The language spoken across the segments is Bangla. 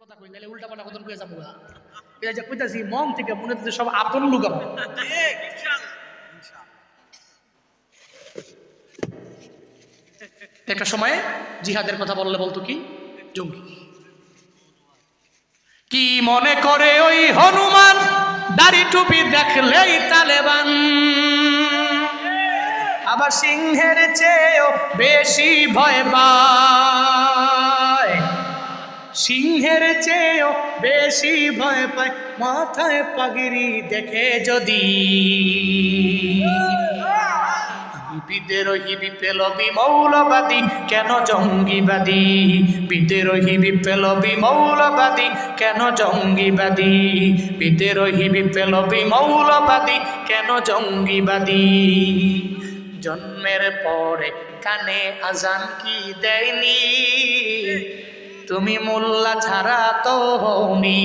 কথা কই উল্টা পাল্টা যাব এটা কইতাছি মন থেকে মনে সব আপন। একটা সময়ে জিহাদের কথা বললে বলতো কি? জঙ্গি। কি মনে করে ওই হনুমান, দাড়ি টুপি দেখলেই তালেবান? আবার সিংহের চেয়েও বেশি ভয় পায়। সিংহের চেয়েও বেশি ভয় পায়, মাথায় পাগিরি দেখে যদি। বিদ্রোহী, বিপ্লবী, মৌলবাদী, কেন জঙ্গিবাদী? বিদ্রোহী, বিপ্লবী, মৌলবাদী, কেন জঙ্গিবাদী? বিদ্রোহী, বিপ্লবী, মৌলবাদী, কেন জঙ্গিবাদী? জন্মের পরে কানে আজান কি দেয়নি? তুমি মোল্লা ছাড়া তো হওনি।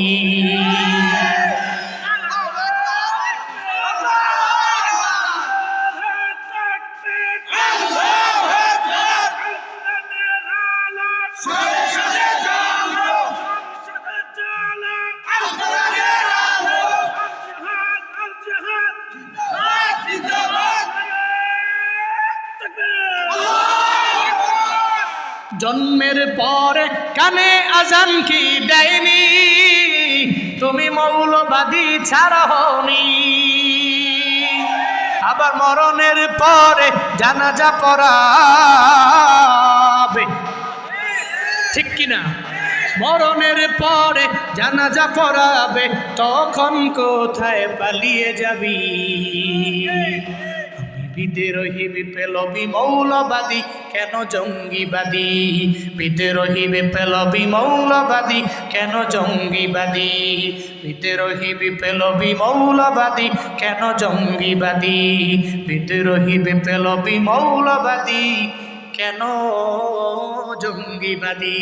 জন্মের পরে কানে আজান কি দেয়নি? তুমি মৌলবাদী ছাড়া হওনি। আবার মরণের পরে জানা জানাজা পড়াবে। ঠিক কিনা? মরণের পরে জানা জানাজা পড়াবে, তখন কোথায় পালিয়ে যাবি? বিদ্রোহী বিপ্লবী মৌলবাদী, কেন জঙ্গিবাদী? বিদ্রোহী বিপ্লবী মৌলবাদী, কেন জঙ্গিবাদী? বিদ্রোহী বিপ্লবী মৌলবাদী, কেন জঙ্গিবাদী? বিদ্রোহী বিপ্লবী মৌলবাদী, কেন জঙ্গিবাদী?